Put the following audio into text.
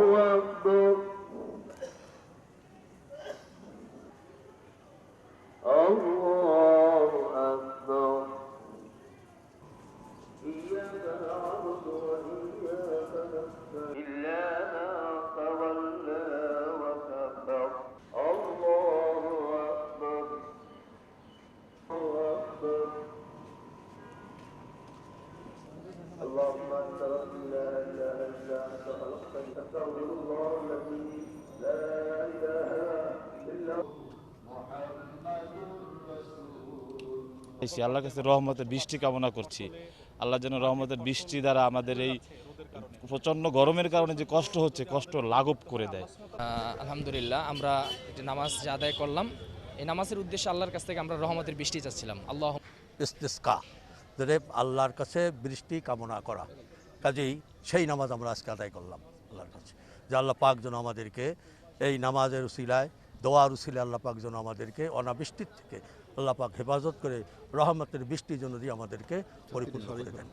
الله أكبر الله أكبر. إياك نعبد وإياك أستغفر আল্লাহর কাছে রহমতের বৃষ্টি কামনা করছি। আল্লাহ যেন রহমতের বৃষ্টি দ্বারা আমাদের এই প্রচণ্ড গরমের কারণে যে কষ্ট হচ্ছে কষ্ট লাঘব করে দেয়। আলহামদুলিল্লাহ আমরা নামাজ যে আদায় করলাম। এই নামাজের উদ্দেশ্যে আল্লাহর কাছ থেকে আমরা রহমতের বৃষ্টি চাচ্ছিলাম। আল্লাহ ইস্তিস্কা আল্লাহর কাছে বৃষ্টি কামনা করা। কাজেই সেই নামাজ আমরা আজকে আদায় করলাম। আল্লাহর কাছে। যে আল্লাহ পাক যেন আমাদেরকে এই নামাজের উসিলায় দোয়ার উসিলায় আল্লাহ পাক যেন আমাদেরকে অনাবৃষ্টির থেকে আল্লাহ পাক হেফাজত করে রহমতের বৃষ্টি যেন দিয়ে আমাদেরকে পরিপূর্ণ করে দেন।